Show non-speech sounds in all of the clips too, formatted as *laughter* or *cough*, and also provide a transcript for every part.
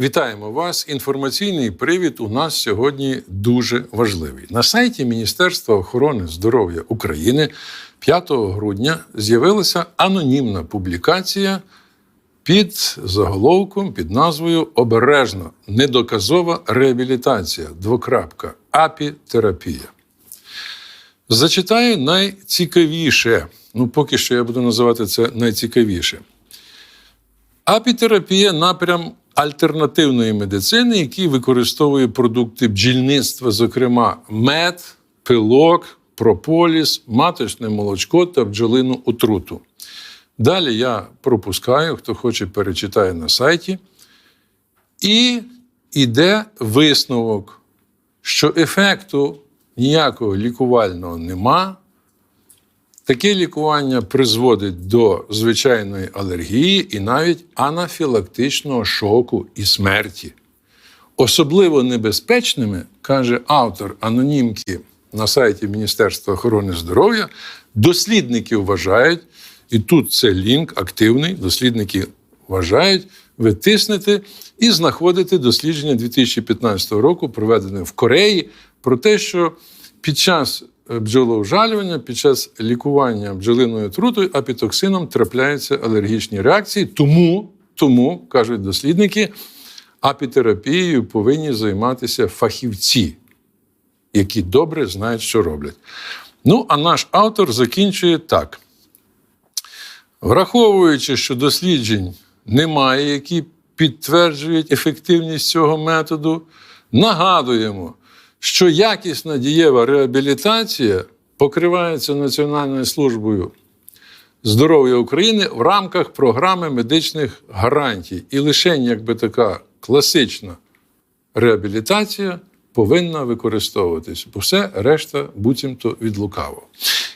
Вітаємо вас. Інформаційний привід у нас сьогодні дуже важливий. На сайті Міністерства охорони здоров'я України 5 грудня з'явилася анонімна публікація під заголовком, під назвою Обережно недоказова реабілітація. Двокрапка апітерапія. Зачитаю найцікавіше. Ну, поки що я буду називати це найцікавіше. Апітерапія напрям альтернативної медицини, який використовує продукти бджільництва, зокрема мед, пилок, прополіс, маточне молочко та бджолину отруту. Далі я пропускаю, хто хоче, перечитає на сайті. І йде висновок, що ефекту ніякого лікувального нема. Таке лікування призводить до звичайної алергії і навіть анафілактичного шоку і смерті. Особливо небезпечними, каже автор анонімки на сайті Міністерства охорони здоров'я, дослідники вважають, і тут це лінк активний, дослідники вважають витиснути і знаходити дослідження 2015 року, проведене в Кореї, про те, що під час бджолоужалювання, під час лікування бджолиною трутою апітоксином трапляються алергічні реакції. Тому, тому кажуть дослідники, апітерапією повинні займатися фахівці, які добре знають, що роблять. Ну, а наш автор закінчує так. Враховуючи, що досліджень немає, які підтверджують ефективність цього методу, нагадуємо, що якісна дієва реабілітація покривається Національною службою здоров'я України в рамках програми медичних гарантій. І лише якби така класична реабілітація повинна використовуватись, бо все решта буцімто від лукавого.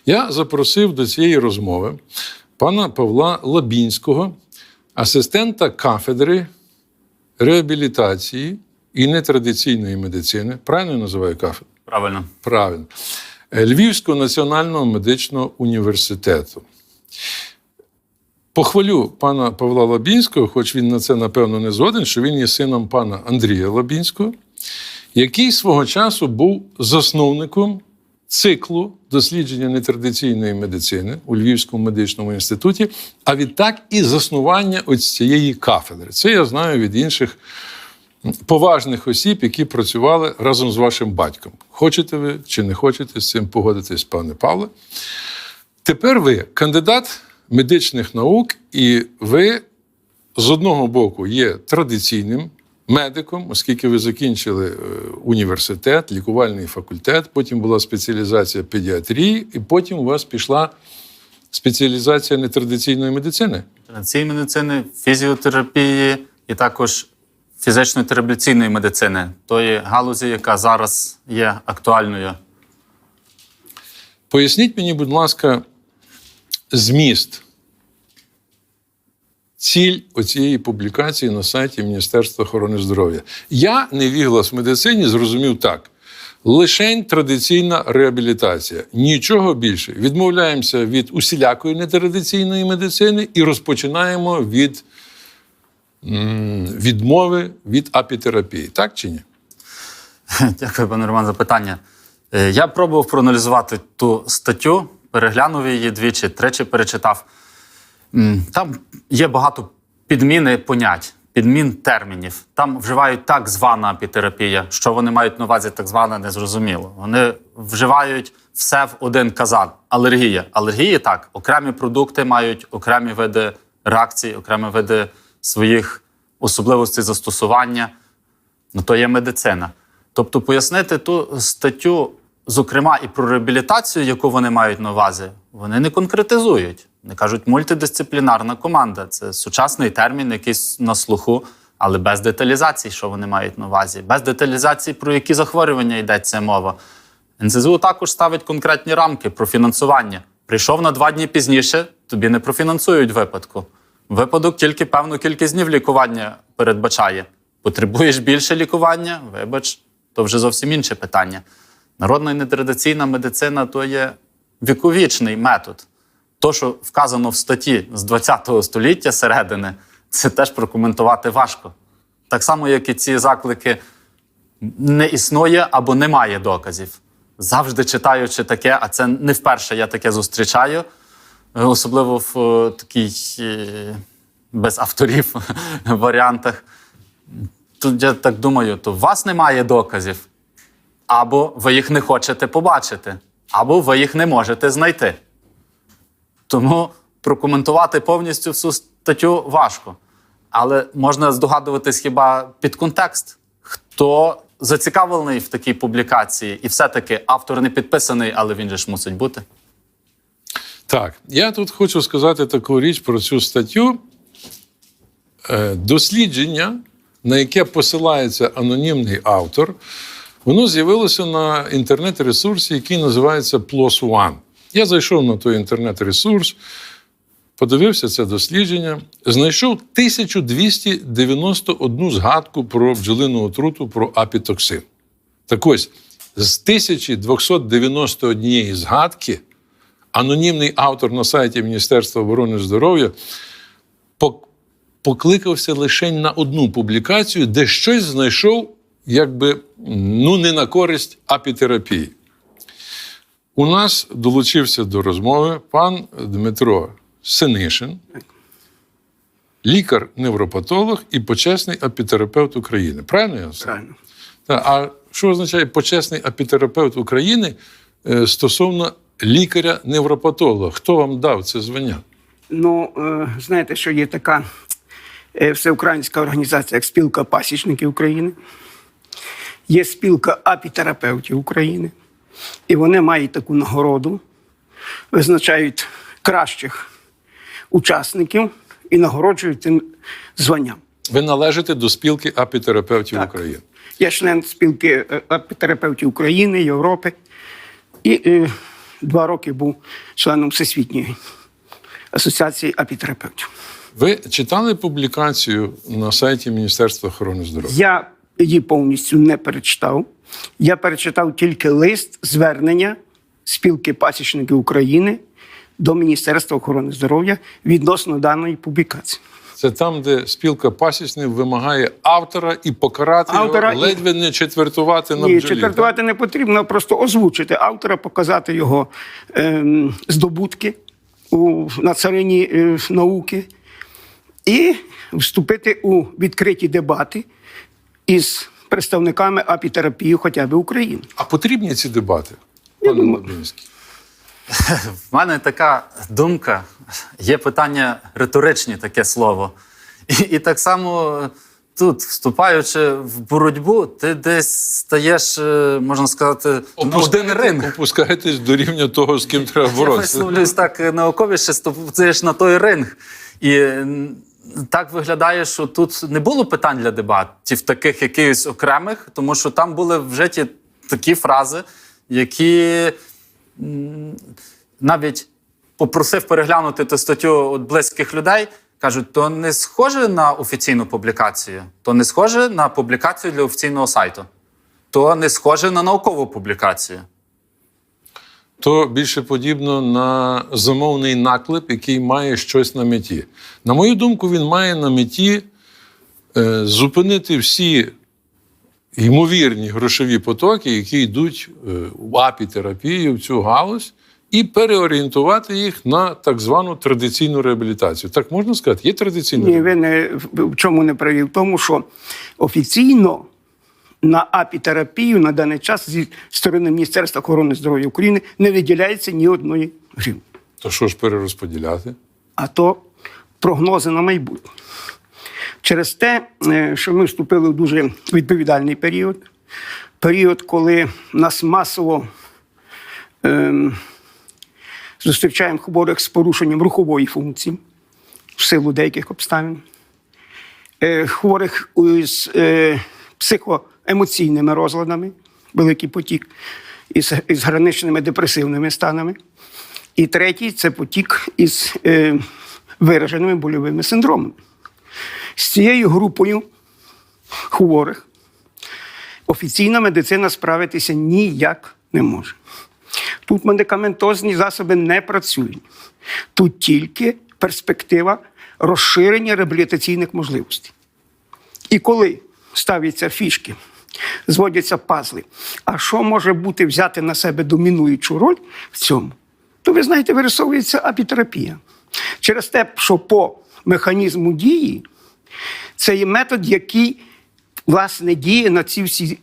Я запросив до цієї розмови пана Павла Лабінського, асистента кафедри реабілітації і нетрадиційної медицини. Правильно я називаю кафедру? Правильно. Правильно. Е, Львівського національного медичного університету. Похвалю пана Павла Лабінського, хоч він на це напевно не згоден, що він є сином пана Андрія Лабінського, який свого часу був засновником циклу дослідження нетрадиційної медицини у Львівському медичному інституті, а відтак і заснування ось цієї кафедри. Це я знаю від інших поважних осіб, які працювали разом з вашим батьком. Хочете ви чи не хочете з цим погодитись, пане Павле? Тепер ви кандидат медичних наук, і ви з одного боку є традиційним медиком, оскільки ви закінчили е, університет, лікувальний факультет, потім була спеціалізація педіатрії, і потім у вас пішла спеціалізація нетрадиційної медицини. Традиційної медицини, фізіотерапії і також фізичної терапляційної медицини, тої галузі, яка зараз є актуальною. Поясніть мені, будь ласка, зміст, ціль оцієї публікації на сайті Міністерства охорони здоров'я. Я, невіглас в медицині, зрозумів так. Лишень традиційна реабілітація. Нічого більше. Відмовляємося від усілякої нетрадиційної медицини і розпочинаємо від відмови від апітерапії. Так чи ні? *laughs* Дякую, пане Роман, за питання. Е, Я пробував проаналізувати ту статтю, переглянув її двічі, тричі перечитав. Там є багато підміни понять, підмін термінів. Там вживають так звана апітерапія. Що вони мають на увазі так звана, незрозуміло. Вони вживають все в один казан. Алергія. Алергії так. Окремі продукти мають окремі види реакцій, окремі види своїх особливостей застосування. Ну, то є медицина. Тобто пояснити ту статтю, зокрема, і про реабілітацію, яку вони мають на увазі, вони не конкретизують. Не кажуть мультидисциплінарна команда. Це сучасний термін, якийсь на слуху, але без деталізації, що вони мають на увазі, без деталізації, про які захворювання йдеться мова. НСЗУ також ставить конкретні рамки про фінансування. Прийшов на два дні пізніше, тобі не профінансують випадку. Випадок тільки певну кількість днів лікування передбачає. Потребуєш більше лікування, вибач, то вже зовсім інше питання. Народна і нетрадиційна медицина то є віковічний метод. То, що вказано в статті з 20 століття середини, це теж прокоментувати важко. Так само, як і ці заклики не існує або немає доказів. Завжди читаючи таке, а це не вперше я таке зустрічаю, особливо в е, такій е, без авторів *laughs* варіантах. Тут я так думаю, то у вас немає доказів, або ви їх не хочете побачити, або ви їх не можете знайти. Тому прокоментувати повністю всю статтю важко. Але можна здогадуватись хіба під контекст, хто зацікавлений в такій публікації, і все-таки автор не підписаний, але він же ж мусить бути. Так, я тут хочу сказати таку річ про цю статтю. Е, Дослідження, на яке посилається анонімний автор, воно з'явилося на інтернет-ресурсі, який називається PLOS ONE. Я зайшов на той інтернет-ресурс, подивився це дослідження, знайшов 1291 згадку про бджолину отруту, про апітоксин. Так ось, з 1291 згадки анонімний автор на сайті Міністерства охорони здоров'я покликався лише на одну публікацію, де щось знайшов, якби ну не на користь апітерапії. У нас долучився до розмови пан Дмитро Синишин, лікар-невропатолог і почесний апітерапевт України. Правильно я сказав? Правильно. А що означає почесний апітерапевт України е, стосовно лікаря-невропатолога? Хто вам дав це звання? Ну, е, знаєте, що є така е, всеукраїнська організація, як спілка пасічників України, є спілка апітерапевтів України, і вони мають таку нагороду, визначають кращих учасників і нагороджують цим званням. Ви належите до спілки апітерапевтів Так. України. Я член спілки е, апітерапевтів України, Європи. І два роки був членом Всесвітньої асоціації апітерапевтів. Ви читали публікацію на сайті Міністерства охорони здоров'я? Я її повністю не перечитав. Я перечитав тільки лист звернення спілки пасічників України до Міністерства охорони здоров'я відносно даної публікації. Це там, де спілка пасічників вимагає автора і покарати Автора його, і- ледве не четвертувати на Ні, бджолі. четвертувати не потрібно, просто озвучити автора, показати його ем, здобутки у, на царині е, науки і вступити у відкриті дебати із представниками апітерапії хоча б України. А потрібні ці дебати, пане Лабінський? В мене така думка, є питання риторичні, таке слово. І, і так само тут, вступаючи в боротьбу, ти десь стаєш, е, можна сказати, ринг. Опускаєтесь до рівня того, з ким треба боротися. Я боротися. висловлюсь так науковіше, стаєш на той ринг. І так виглядає, що тут не було питань для дебатів, таких якихось окремих, тому що там були вжиті такі фрази, які навіть попросив переглянути ту статтю от близьких людей. Кажуть, то не схоже на офіційну публікацію, то не схоже на публікацію для офіційного сайту, то не схоже на наукову публікацію. то більше подібно на замовний наклеп, який має щось на меті. На мою думку, він має на меті е, зупинити всі ймовірні грошові потоки, які йдуть е, в апітерапію, в цю галузь, і переорієнтувати їх на так звану традиційну реабілітацію. Так можна сказати? Є традиційна Ні, ви не в чому не праві? В тому, що офіційно на апітерапію на даний час зі сторони Міністерства охорони здоров'я України не виділяється ні одної гривні. То що ж перерозподіляти? а то прогнози на майбутнє. Через те, е, що ми вступили в дуже відповідальний період, період, коли нас масово ем, зустрічаємо хворих з порушенням рухової функції в силу деяких обставин, е, хворих з е, психоемоційними розладами, великий потік, із, із граничними депресивними станами. І третій це потік із е, вираженими больовими синдромами. З цією групою хворих офіційна медицина справитися ніяк не може. Тут медикаментозні засоби не працюють. Тут тільки перспектива розширення реабілітаційних можливостей. І коли ставляться фішки, зводяться пазли, а що може бути взяти на себе домінуючу роль в цьому, то ви знаєте, вирисовується апітерапія. Через те, що по механізму дії це є метод, який власне діє на ці всі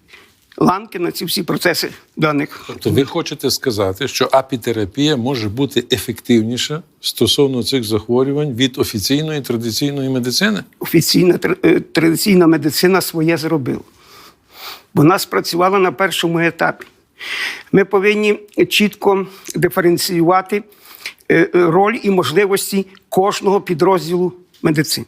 ланки, на ці всі процеси даних. То ви хочете сказати, що апітерапія може бути ефективніша стосовно цих захворювань від офіційної традиційної медицини? Офіційна е, традиційна медицина своє зробила. Вона спрацювала на першому етапі. Ми повинні чітко диференціювати е, е, роль і можливості кожного підрозділу медицини.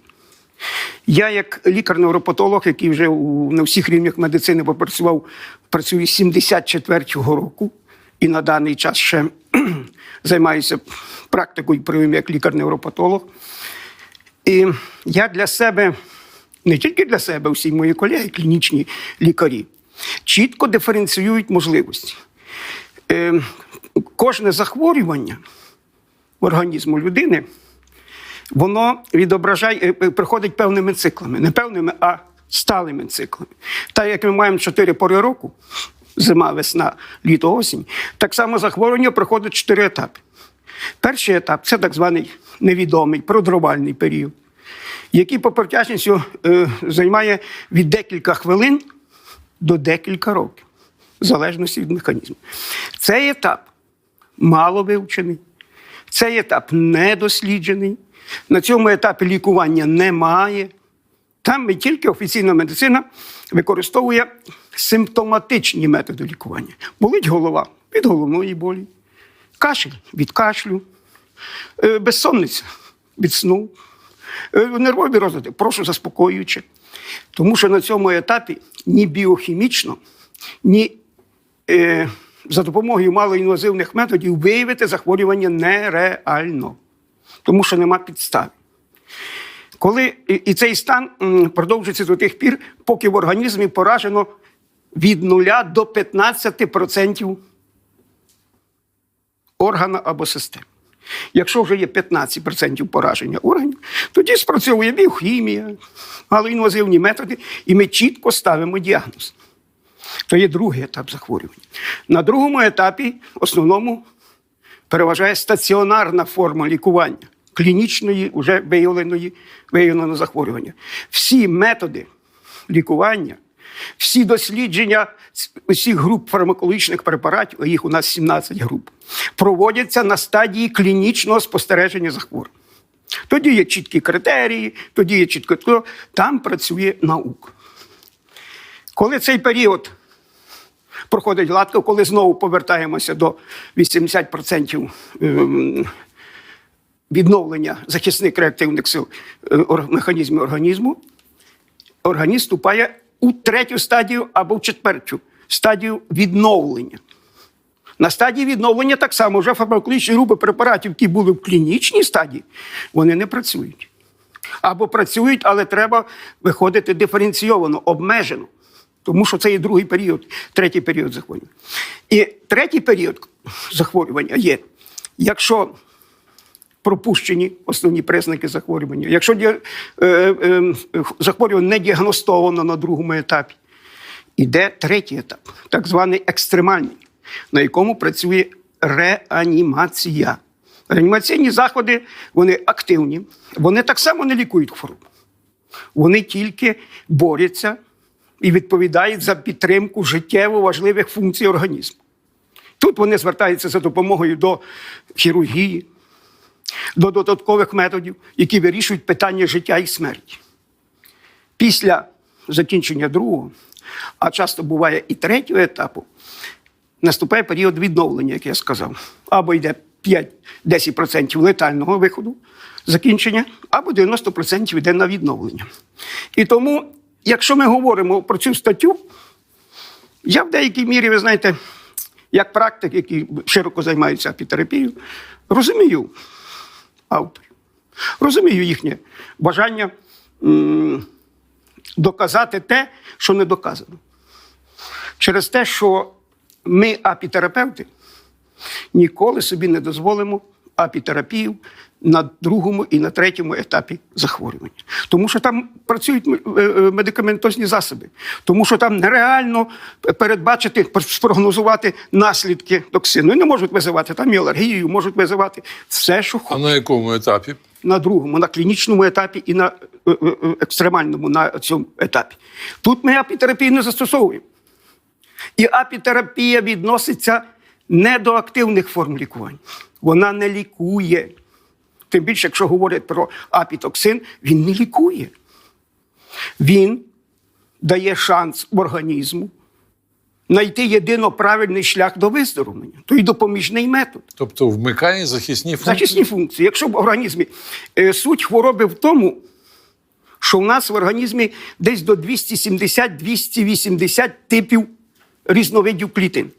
Я, як лікар-невропатолог, який вже у, на всіх рівнях медицини попрацював, працюю з 74-го року і на даний час ще *clears throat* займаюся практикою прийом як лікар-невропатолог. І я для себе, не тільки для себе, всі мої колеги, клінічні лікарі, чітко диференціюють можливості. Е, кожне захворювання організму людини, воно відображає, е, е, приходить певними циклами. Не певними, а сталими циклами. Так як ми маємо чотири пори року: зима, весна, літо, осінь, так само захворювання проходить чотири етапи. Перший етап це так званий невідомий продровальний період, який по протяжністю е, займає від декілька хвилин до декілька років, в залежності від механізму. Цей етап мало вивчений, цей етап недосліджений. На цьому етапі лікування немає. Там не тільки офіційна медицина використовує симптоматичні методи лікування. Болить голова від головної болі, кашель від кашлю, е, безсонниця від сну, е, нервові розлади, прошу заспокоюючи. Тому що на цьому етапі ні біохімічно, ні е, за допомогою малоінвазивних методів виявити захворювання нереально, тому що нема підстав. Коли і, цей стан продовжується до тих пір, поки в організмі поражено від 0 до 15% органа або системи. Якщо вже є 15% пораження органів, тоді спрацьовує біохімія, малоінвазивні методи, і ми чітко ставимо діагноз. То є другий етап захворювання. На другому етапі, основному, переважає стаціонарна форма лікування клінічної, вже виявленої, виявленого захворювання. Всі методи лікування, всі дослідження усіх груп фармакологічних препаратів, а їх у нас 17 груп, проводяться на стадії клінічного спостереження захворювання. Тоді є чіткі критерії, тоді є чітко, там працює наука. Коли цей період проходить гладко, коли знову повертаємося до 80% ем, відновлення захисних реактивних сил е, механізмів організму, організм вступає у третю стадію або в четверту стадію відновлення. На стадії відновлення так само вже фармакологічні групи препаратів, які були в клінічній стадії, вони не працюють. Або працюють, але треба виходити диференційовано, обмежено. Тому що це є другий період, третій період захворювання. І третій період захворювання є, якщо пропущені основні признаки захворювання, якщо е, е, захворювання не діагностовано на другому етапі, іде третій етап, так званий екстремальний, на якому працює реанімація. Реанімаційні заходи вони активні, вони так само не лікують хворобу. Вони тільки борються і відповідають за підтримку життєво важливих функцій організму. Тут вони звертаються за допомогою до хірургії, до додаткових методів, які вирішують питання життя і смерті. Після закінчення другого, а часто буває і третього етапу, наступає період відновлення, як я сказав. Або йде 5-10% летального виходу закінчення, або 90% йде на відновлення. І тому, якщо ми говоримо про цю статтю, я в деякій мірі, ви знаєте, як практик, який широко займається апітерапією, розумію авторів, розумію їхнє бажання доказати те, що не доказано. Через те, що ми, апітерапевти, ніколи собі не дозволимо апітерапію на другому і на третьому етапі захворювання. Тому що там працюють е, е, медикаментозні засоби, тому що там нереально передбачити, спрогнозувати наслідки токсину. І не можуть визивати там і алергію, можуть визивати все, що А на якому етапі? На другому, на клінічному етапі і на е, екстремальному на цьому етапі. Тут ми апітерапію не застосовуємо. І апітерапія відноситься не до активних форм лікування. Вона не лікує. Тим більше, якщо говорять про апітоксин, він не лікує. Він дає шанс організму знайти єдино правильний шлях до виздоровлення, то й допоміжний метод. Тобто вмикає захисні функції? Захисні функції. Якщо в організмі е, суть хвороби в тому, що в нас в організмі десь до 270-280 типів різновидів клітин.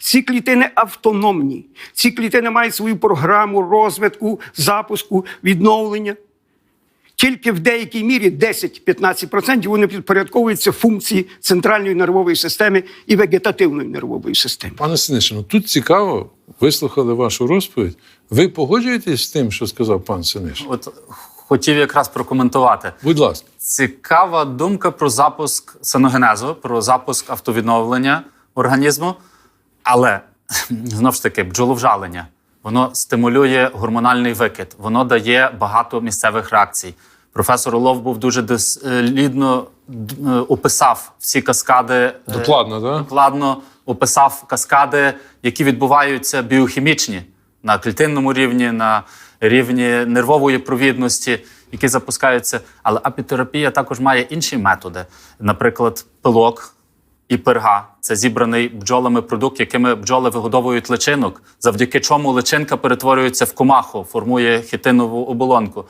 Ці клітини автономні. Ці клітини мають свою програму розвитку, запуску, відновлення. Тільки в деякій мірі 10-15% вони підпорядковуються функції центральної нервової системи і вегетативної нервової системи. Пане Синишину, тут цікаво, вислухали вашу розповідь. Ви погоджуєтесь з тим, що сказав пан Синиш? От хотів якраз прокоментувати. Будь ласка. Цікава думка про запуск саногенезу, про запуск автовідновлення організму. Але знову ж таки, бджоловжалення. Воно стимулює гормональний викид, воно дає багато місцевих реакцій. Професор Олов був дуже дослідно е, описав всі каскади. е, Докладно, так? докладно описав каскади, які відбуваються біохімічні на клітинному рівні, на рівні нервової провідності, які запускаються. Але апітерапія також має інші методи, наприклад, пилок. І перга це зібраний бджолами продукт, якими бджоли вигодовують личинок, завдяки чому личинка перетворюється в комаху, формує хітинову оболонку.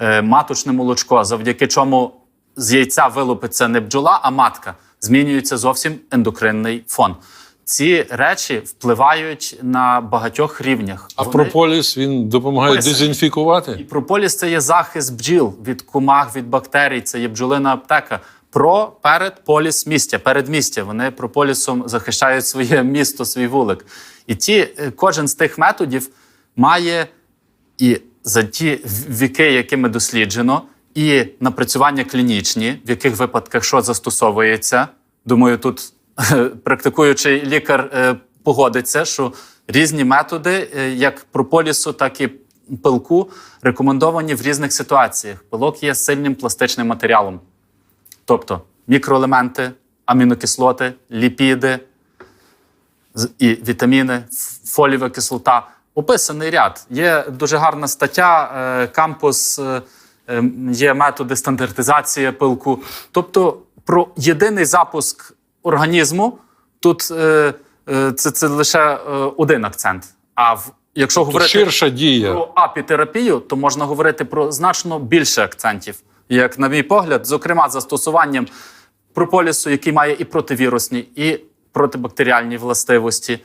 Е, маточне молочко, завдяки чому з яйця вилупиться не бджола, а матка. Змінюється зовсім ендокринний фон. Ці речі впливають на багатьох рівнях. А Вони- прополіс він допомагає Прополіс. дезінфікувати? і прополіс це є захист бджіл від комах, від бактерій, це є бджолина аптека. Про перед поліс містя, передмістя. Вони прополісом захищають своє місто, свій вулик. І ті, е, кожен з тих методів має і за ті віки, якими досліджено, і напрацювання клінічні, в яких випадках що застосовується. Думаю, тут практикуючий лікар е, погодиться, що різні методи, е, як прополісу, так і пилку, рекомендовані в різних ситуаціях. Пилок є сильним пластичним матеріалом. Тобто мікроелементи, амінокислоти, ліпіди і вітаміни, фолієва кислота. Описаний ряд. Є дуже гарна стаття, е, кампус, е, е, є методи стандартизації пилку. Тобто, про єдиний запуск організму тут е, це, це лише один акцент. А в, якщо То говорити ширша дія. про апітерапію, то можна говорити про значно більше акцентів. Як, на мій погляд, зокрема, застосуванням прополісу, який має і противірусні, і протибактеріальні властивості.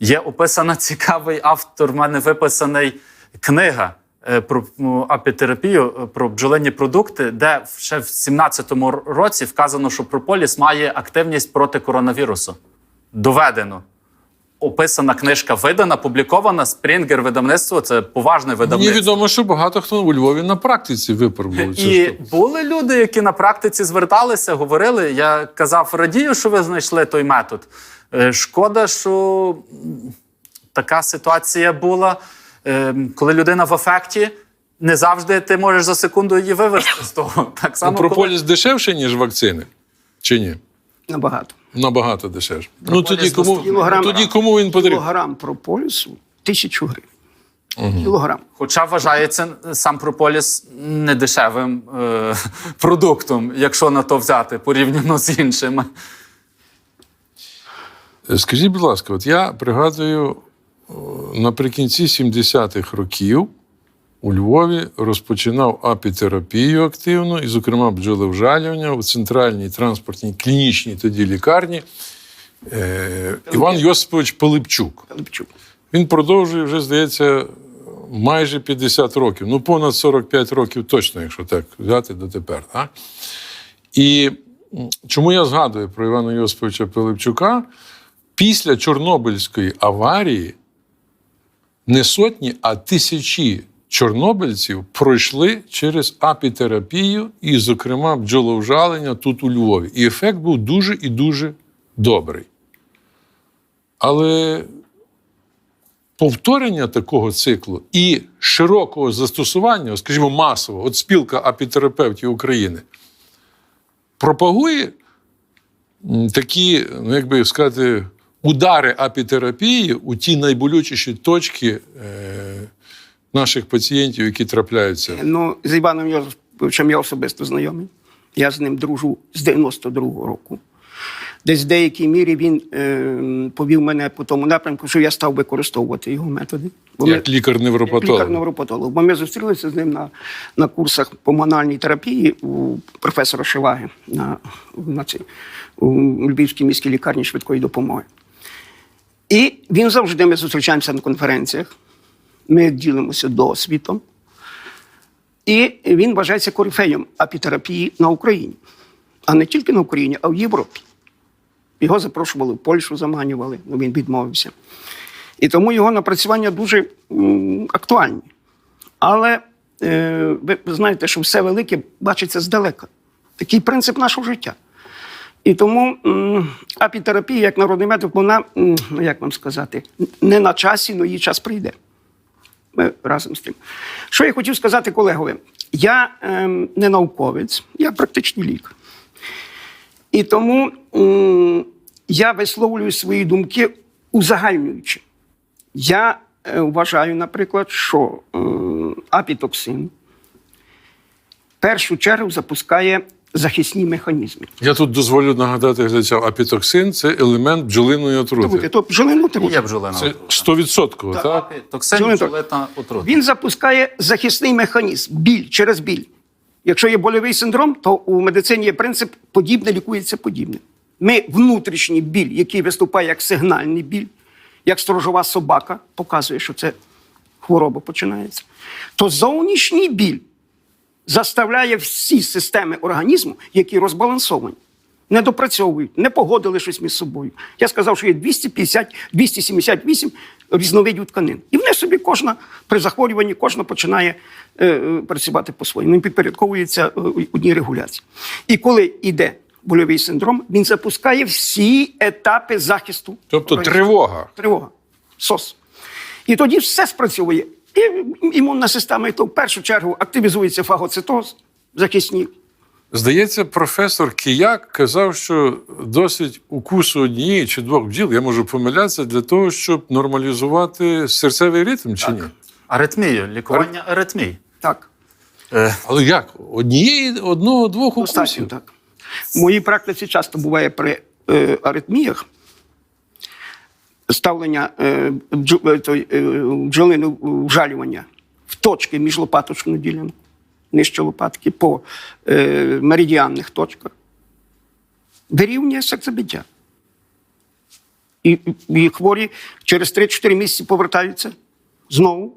Є описана *laughs* цікавий автор. В мене виписаний книга е, про ну, апітерапію, е, про бджолині продукти, де ще в 17-му році вказано, що прополіс має активність проти коронавірусу. Доведено. Описана книжка видана, публікована. Спрінгер видавництво це поважне Мені видавництво. відомо, що багато хто у Львові на практиці випробував цю І штуку. були люди, які на практиці зверталися, говорили. Я казав, радію, що ви знайшли той метод. Е, Шкода, що така ситуація була, Е, коли людина в ефекті. Не завжди ти можеш за секунду її вивести з того. Так Ну, само коли- дешевше, ніж вакцини? Чи ні? Набагато. Набагато дешевше. Ну тоді кому. Кілограм, тоді кому він потрібен? Кілограм прополісу тисячу гривень. Кілограм. Хоча вважається сам прополіс недешевим е, продуктом, якщо на то взяти порівняно з іншими. Скажіть, будь ласка, от я пригадую, наприкінці 70-х років у Львові розпочинав апітерапію активно, і, зокрема, бджоловжалювання у центральній транспортній клінічній тоді лікарні е, Іван Йосипович Пилипчук. Пилипчук. Він продовжує вже, здається, майже 50 років. Ну, понад 45 років точно, якщо так взяти дотепер. Так? І чому я згадую про Івана Йосиповича Пилипчука? Після Чорнобильської аварії не сотні, а тисячі чорнобильців пройшли через апітерапію і, зокрема, бджоловжалення тут у Львові. І ефект був дуже і дуже добрий. Але повторення такого циклу і широкого застосування, скажімо, масового, от спілка апітерапевтів України, пропагує такі, ну як би сказати, удари апітерапії у ті найболючіші точки е, наших пацієнтів, які трапляються. Ну, з Іваном Йосиповичем я особисто знайомий. Я з ним дружу з 92-го року. Десь в деякій мірі він е, повів мене по тому напрямку, що я став використовувати його методи. Бо Як лікар-невропатолог. лікар-невропатолог. Бо ми зустрілися з ним на, на курсах по мануальній терапії у професора Шиваги на, на цій, у Львівській міській лікарні швидкої допомоги. І він завжди ми зустрічаємося на конференціях, ми ділимося досвідом. І він вважається корифеєм апітерапії на Україні. А не тільки на Україні, а в Європі. Його запрошували в Польщу, заманювали, але він відмовився. І тому його напрацювання дуже актуальні. Але е, ви знаєте, що все велике бачиться здалека. Такий принцип нашого життя. І тому апітерапія, як народний метод, вона, ну як вам сказати, не на часі, але її час прийде. Ми разом з тим. Що я хотів сказати колегові? Я ем, не науковець, я практичний лікар. І тому м, я висловлюю свої думки узагальнюючи. Я е, вважаю, наприклад, що е, апітоксин в першу чергу запускає захисні механізми. Я тут дозволю нагадати глядачам, апітоксин це елемент бджолиної Тобто, отрути. то бджолину отруту. Є бджолина. Це 100%, так? Токсин, Бджолина- бджолина отрута. Він запускає захисний механізм, біль через біль. Якщо є больовий синдром, то у медицині є принцип подібне лікується подібне. Ми внутрішній біль, який виступає як сигнальний біль, як сторожова собака, показує, що це хвороба починається, то зовнішній біль заставляє всі системи організму, які розбалансовані, не допрацьовують, не погодили щось між собою. Я сказав, що є 250, 278 різновидів тканин. І вони собі кожна при захворюванні кожна починає е, е, працювати по-своєму. Він підпорядковується е, одній регуляції. І коли йде больовий синдром, він запускає всі етапи захисту. Тобто організму. тривога. Тривога, СОС. І тоді все спрацьовує. І імунна система, і то в першу чергу активізується фагоцитоз, захисні. Здається, професор Кияк казав, що досить укусу однієї чи двох бджіл, я можу помилятися, для того, щоб нормалізувати серцевий ритм чи ні? Аритмію, лікування аритмій. Так, Е, Але як? Однієї, одного, двох достатньо укусів? так. В моїй практиці часто буває при е, аритміях ставлення е, е, е, бджолини вжалювання в точки між лопаточною ділянкою, нижче лопатки, по меридіанних точках. Вирівнює серцебиття. І, і хворі через 3-4 місяці повертаються знову.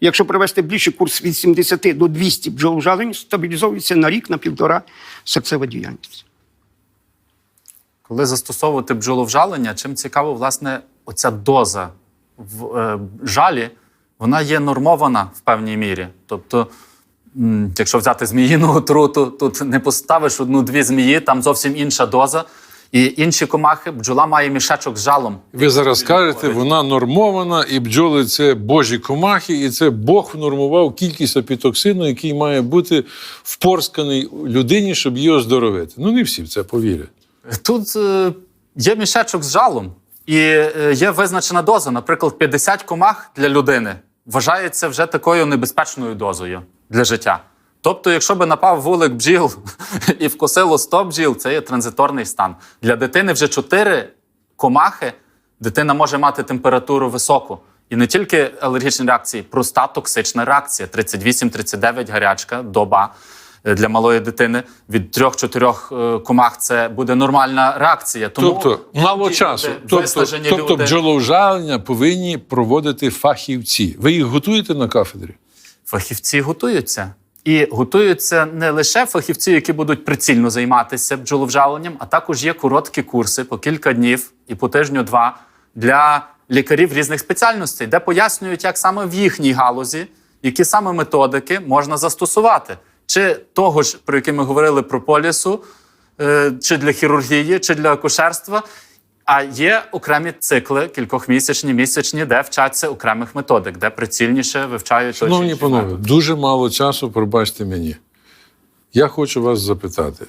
Якщо привести більше курс від 70 до 200 бджоловжалень, стабілізовується на рік, на півтора серцева діяльність. Коли застосовувати бджоловжалення, чим цікаво, власне, оця доза в е, жалі, вона є нормована в певній мірі. Тобто, якщо взяти зміїну отруту, тут не поставиш одну-дві змії, там зовсім інша доза. І інші комахи, бджола має мішечок з жалом. Ви зараз кажете, вона нормована, і бджоли це божі комахи, і це Бог нормував кількість апітоксину, який має бути впорсканий людині, щоб її оздоровити. Ну, не всі в це повірять. Тут е, є мішечок з жалом, і е, є визначена доза. Наприклад, 50 комах для людини вважається вже такою небезпечною дозою для життя. Тобто, якщо би напав вулик бджіл *laughs* і вкосило 100 бджіл, це є транзиторний стан. Для дитини вже 4 комахи, дитина може мати температуру високу. І не тільки алергічні реакції, проста токсична реакція: 38-39 гарячка, доба для малої дитини. Від 3-4 е, комах це буде нормальна реакція. Тому Тобто мало часу. люди, Тобто, тобто люди, бджоловжалення повинні проводити фахівці. Ви їх готуєте на кафедрі? фахівці готуються. І готуються не лише фахівці, які будуть прицільно займатися бджоловжаленням, а також є короткі курси по кілька днів і по тижню-два для лікарів різних спеціальностей, де пояснюють, як саме в їхній галузі, які саме методики можна застосувати. Чи того ж, про яке ми говорили про полісу, е, чи для хірургії, чи для акушерства. А є окремі цикли, кількохмісячні, місячні, де вчаться окремих методик, де прицільніше вивчають Шановні панове, дуже мало часу, пробачте мені. Я хочу вас запитати.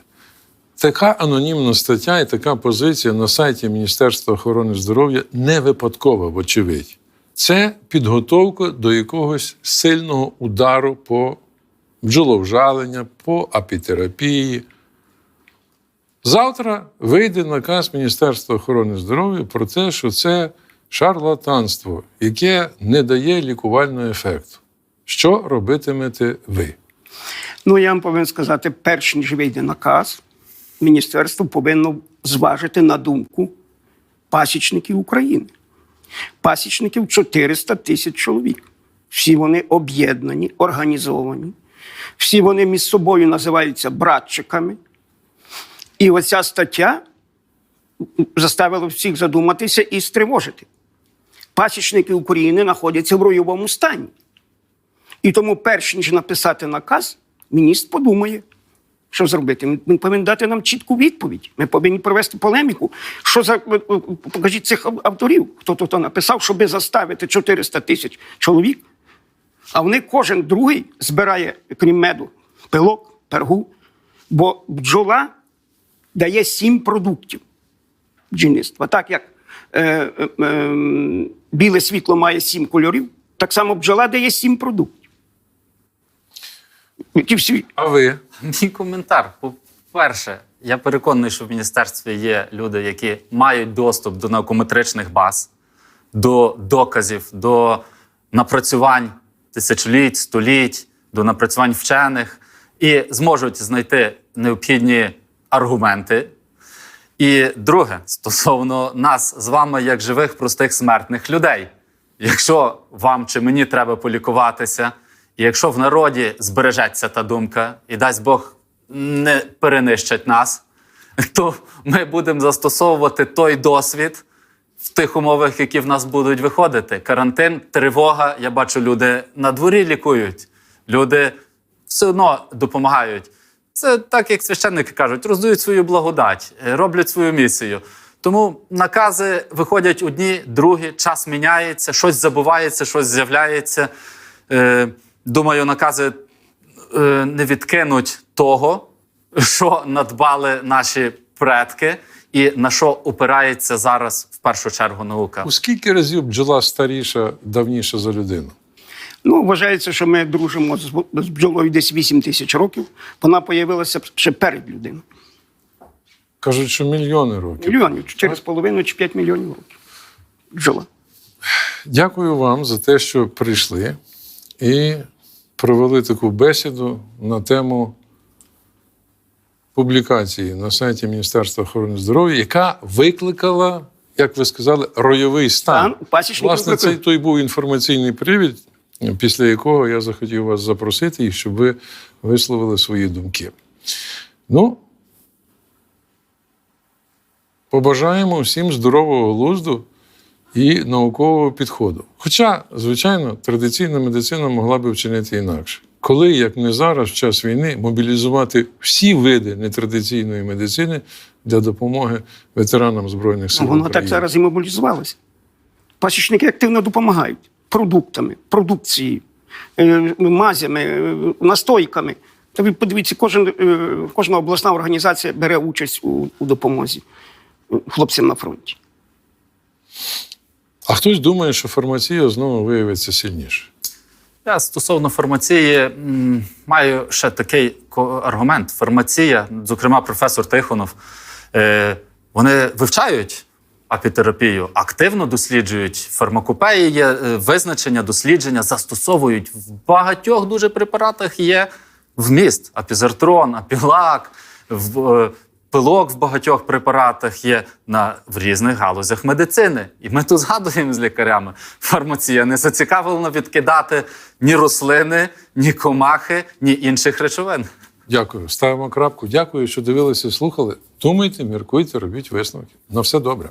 Така анонімна стаття і така позиція на сайті Міністерства охорони здоров'я не випадкова, вочевидь. Це підготовка до якогось сильного удару по бджоловжалення, по апітерапії. Завтра вийде наказ Міністерства охорони здоров'я про те, що це шарлатанство, яке не дає лікувального ефекту. Що робитимете ви? Ну, я вам повинен сказати, перш ніж вийде наказ, міністерство повинно зважити на думку пасічників України. Пасічників 400 тисяч чоловік. Всі вони об'єднані, організовані. Всі вони між собою називаються братчиками. І оця стаття заставила всіх задуматися і стривожити. Пасічники України знаходяться в ройовому стані. І тому, перш ніж написати наказ, міністр подумає, що зробити. Він- повинен дати нам чітку відповідь. Ми повинні провести полеміку. Що за покажіть цих авторів, хто то то написав, щоби заставити 400 тисяч чоловік. А вони кожен другий збирає, крім меду, пилок, пергу. Бо бджола дає сім продуктів бджільництва. Так як е, е, е, біле світло має сім кольорів, так само бджола дає сім продуктів. Які всі А ви? Мій коментар. По-перше, я переконаний, що в міністерстві є люди, які мають доступ до наукометричних баз, до доказів, до напрацювань тисячоліть, століть, до напрацювань вчених і зможуть знайти необхідні аргументи. І друге, стосовно нас з вами, як живих простих смертних людей. Якщо вам чи мені треба полікуватися, і якщо в народі збережеться та думка, і дасть Бог не перенищать нас, *laughs* то ми будемо застосовувати той досвід в тих умовах, які в нас будуть виходити. Карантин, тривога. Я бачу, люди на дворі лікують, люди все одно допомагають. Це так, як священники кажуть, роздають свою благодать, роблять свою місію. Тому накази виходять одні, другі, час міняється, щось забувається, щось з'являється. Е, думаю, накази е, не відкинуть того, що надбали наші предки, і на що опирається зараз першу чергу наука. У скільки разів бджола старіша, давніша за людину? Ну, вважається, що ми дружимо з з бджолою десь 8 тисяч років. Вона появилася ще перед людиною. Кажуть, що мільйони років. Мільйонів, 4,5 чи 5 мільйонів років. Бджола. Дякую вам за те, що прийшли і провели таку бесіду на тему публікації на сайті Міністерства охорони здоров'я, яка викликала, як ви сказали, ройовий стан. Стан Власне, це той був інформаційний привід, після якого я захотів вас запросити, і щоб ви висловили свої думки. Ну, побажаємо всім здорового глузду і наукового підходу. Хоча, звичайно, традиційна медицина могла би вчинити інакше. Коли, як не зараз, в час війни, мобілізувати всі види нетрадиційної медицини для допомоги ветеранам Збройних сил воно України. так зараз і мобілізувалося. Пасічники активно допомагають продуктами, продукцією, е, мазями, е, настойками. Та ви подивіться, кожен, е, кожна обласна організація бере участь у, у допомозі хлопцям на фронті. А хтось думає, що фармація знову виявиться сильніше. Я стосовно фармації маю ще такий аргумент. Фармація, зокрема, професор Тихонов, вони вивчають апітерапію, активно досліджують фармакопеї, є е, визначення, дослідження, застосовують в багатьох дуже препаратах є вміст: апізартрон, апілак, в, е, пилок в багатьох препаратах є на, в різних галузях медицини. І ми тут згадуємо з лікарями. Фармація не зацікавлена відкидати ні рослини, ні комахи, ні інших речовин. Дякую. Ставимо крапку. Дякую, що дивилися і слухали. Думайте, міркуйте, робіть висновки. На все добре.